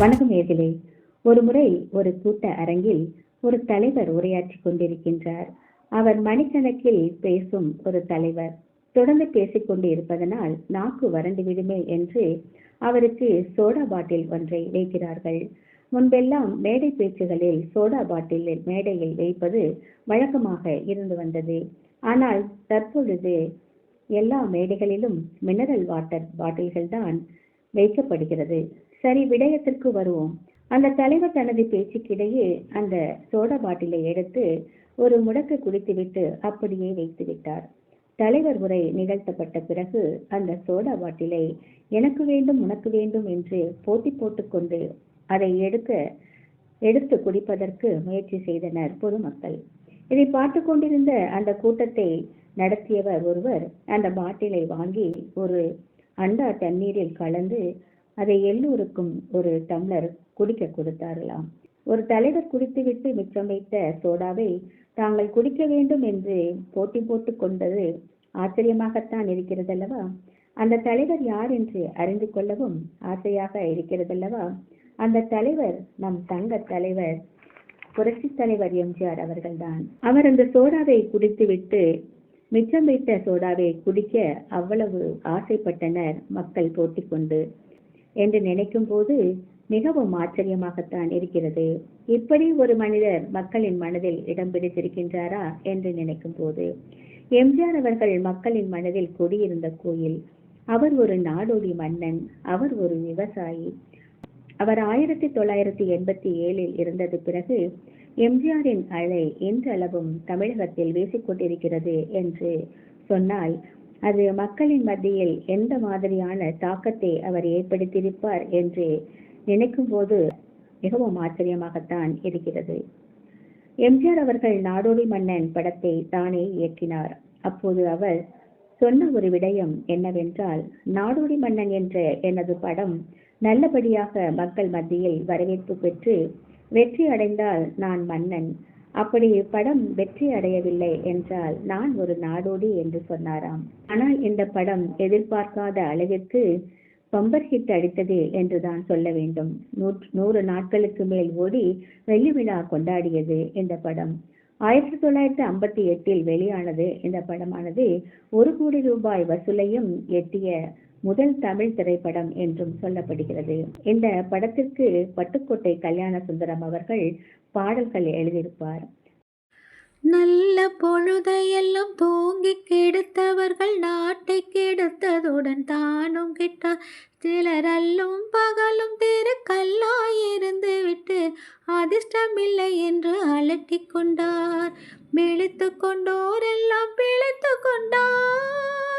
வணக்கம் நேர்களே. ஒரு முறை ஒரு கூட்ட அரங்கில் ஒரு தலைவர் உரையாற்றிக் கொண்டிருக்கின்றார். அவர் மணிக்கணக்கில் பேசும் ஒரு தலைவர். தொடர்ந்து பேசிக்கொண்டு இருப்பதனால் நாக்கு வறண்டு விடுமே என்று அவருக்கு சோடா பாட்டில் ஒன்றை வைக்கிறார்கள். முன்பெல்லாம் மேடை பேச்சுகளில் சோடா பாட்டிலில் மேடையில் வைப்பது வழக்கமாக இருந்து வந்தது. ஆனால் தற்பொழுது எல்லா மேடைகளிலும் மினரல் வாட்டர் பாட்டில்கள் தான் வைக்கப்படுகிறது. சரி விடயத்திற்கு வருவோம். அந்த தலைவர் தனது பேச்சுக்கிடையே அந்த சோடா பாட்டிலை எடுத்து ஒரு முடக்கு குடித்துவிட்டு அப்படியே வைத்து விட்டார். தலைவர் உரை நிகழ்த்தப்பட்ட பிறகு அந்த சோடா பாட்டிலை எனக்கு வேண்டும் உனக்கு வேண்டும் என்று போட்டி போட்டுக்கொண்டு அதை எடுக்க எடுத்து குடிப்பதற்கு முயற்சி செய்தனர் பொதுமக்கள். இதை பார்த்து கொண்டிருந்த அந்த கூட்டத்தை நடத்தியவர் ஒருவர் அந்த பாட்டிலை வாங்கி ஒரு அண்டா தண்ணீரில் கலந்து அதை எல்லோருக்கும் ஒரு டம்ளர் குடிக்க கொடுத்தார்களாம். ஒரு தலைவர் குடித்துவிட்டு மிச்சம் வைத்த சோடாவை தாங்கள் குடிக்க வேண்டும் என்று போட்டி போட்டுக் கொண்டது ஆச்சரியமாகத்தான் இருக்கிறதல்லவா? அந்த தலைவர் யார் என்று அறிந்து கொள்ளவும் ஆசையாக இருக்கிறதல்லவா? அந்த தலைவர் நம் தங்க தலைவர் புரட்சி தலைவர் எம்ஜிஆர் அவர்கள்தான். அவர் அந்த சோடாவை குடித்துவிட்டு மிச்சம் வைத்த சோடாவை குடிக்க அவ்வளவு ஆசைப்பட்டனர் மக்கள் போட்டி கொண்டு. என்று நினைக்கும் போது மிகவும் ஆச்சரியமாகத்தான் இருக்கிறது. இப்படி ஒரு மனிதர் மக்களின் மனதில் இடம் பிடித்திருக்கின்றாரா என்று நினைக்கும் போது எம்ஜிஆர் அவர்கள் மக்களின் மனதில் குடியிருந்த கோயில் அவர் ஒரு நாடோடி மன்னன் அவர் ஒரு விவசாயி. அவர் ஆயிரத்தி தொள்ளாயிரத்தி எண்பத்தி ஏழில் இருந்தது பிறகு எம்ஜிஆரின் அலை இன்றளவும் தமிழகத்தில் வீசிக்கொண்டிருக்கிறது என்று சொன்னால் அது மக்களின் மத்தியில் எந்த மாதிரியான தாக்கத்தை அவர் ஏற்படுத்தியிருப்பார் என்று நினைக்கும் போது மிகவும் ஆச்சரியமாகத்தான் இருக்கிறது. எம்ஜிஆர் அவர்கள் நாடோடி மன்னன் படத்தை தானே இயக்கினார். அப்போது அவர் சொன்ன ஒரு விடயம் என்னவென்றால் நாடோடி மன்னன் என்ற எனது படம் நல்லபடியாக மக்கள் மத்தியில் வரவேற்பு பெற்று வெற்றி அடைந்தால் நான் மன்னன். அப்படி படம் வெற்றி அடையவில்லை என்றால் நான் ஒரு நாடோடி என்று சொன்னாராம். ஆனால் இந்த படம் எதிர்பார்க்காத அளவிற்கு பம்பர் ஹிட் அடித்தது என்றுதான் சொல்ல வேண்டும். நூறு நாட்களுக்கு மேல் ஓடி வெள்ளி விழா கொண்டாடியது இந்த படம். ஆயிரத்தி தொள்ளாயிரத்தி ஐம்பத்தி எட்டில் வெளியானது இந்த படமானது ஒரு கோடி ரூபாய் வசூலையும் எட்டிய முதல் தமிழ் திரைப்படம் என்றும் சொல்லப்படுகிறது. இந்த படத்திற்கு பட்டுக்கோட்டை கல்யாண சுந்தரம் அவர்கள் பாடல்கள் எழுதியிருப்பார். நல்ல பொழுதையெல்லாம் தூங்கி கெடுத்தவர்கள் நாட்டை கெடுத்ததுடன் தானும் கெட்டார். சிலர் அல்லும் பகலும் திருக்கல்லாயிருந்து விட்டு அதிர்ஷ்டமில்லை என்று அலட்டி கொண்டார். விழித்து கொண்டோரெல்லாம் பிழைத்து கொண்டார்.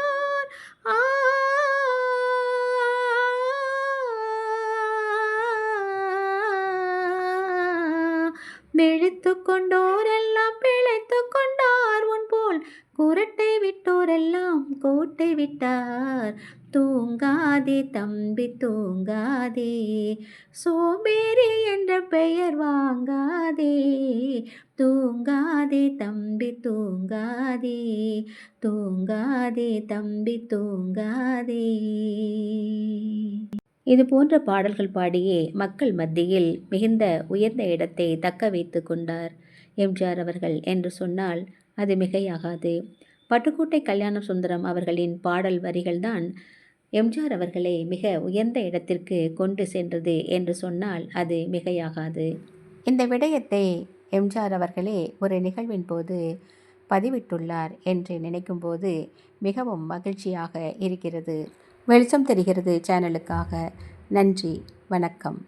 விழித்து கொண்டோரெல்லாம் பிழைத்து கொண்டார். உன் போல் குரட்டை விட்டோரெல்லாம் கோட்டை விட்டார். தூங்காதே தம்பி தூங்காதே. சோம்பேறி என்ற பெயர் வாங்காதே. தூங்காதே தம்பி தூங்காதே. தூங்காதே தம்பி தூங்காதே. இது போன்ற பாடல்கள் பாடியே மக்கள் மத்தியில் மிகுந்த உயர்ந்த இடத்தை தக்க வைத்து கொண்டார் எம்ஜிஆர் அவர்கள் என்று சொன்னால் அது மிகையாகாது. பட்டுக்கோட்டை கல்யாண சுந்தரம் அவர்களின் பாடல் வரிகள்தான் எம்ஜிஆர் அவர்களை மிக உயர்ந்த இடத்திற்கு கொண்டு சென்றது என்று சொன்னால் அது மிகையாகாது. இந்த விடயத்தை எம்ஜிஆர் அவர்களே ஒரு நிகழ்வின் போது பதிவிட்டுள்ளார் என்று நினைக்கும்போது மிகவும் மகிழ்ச்சியாக இருக்கிறது. வெளிச்சம் தெரிகிறது சேனலுக்காக. நன்றி. வணக்கம்.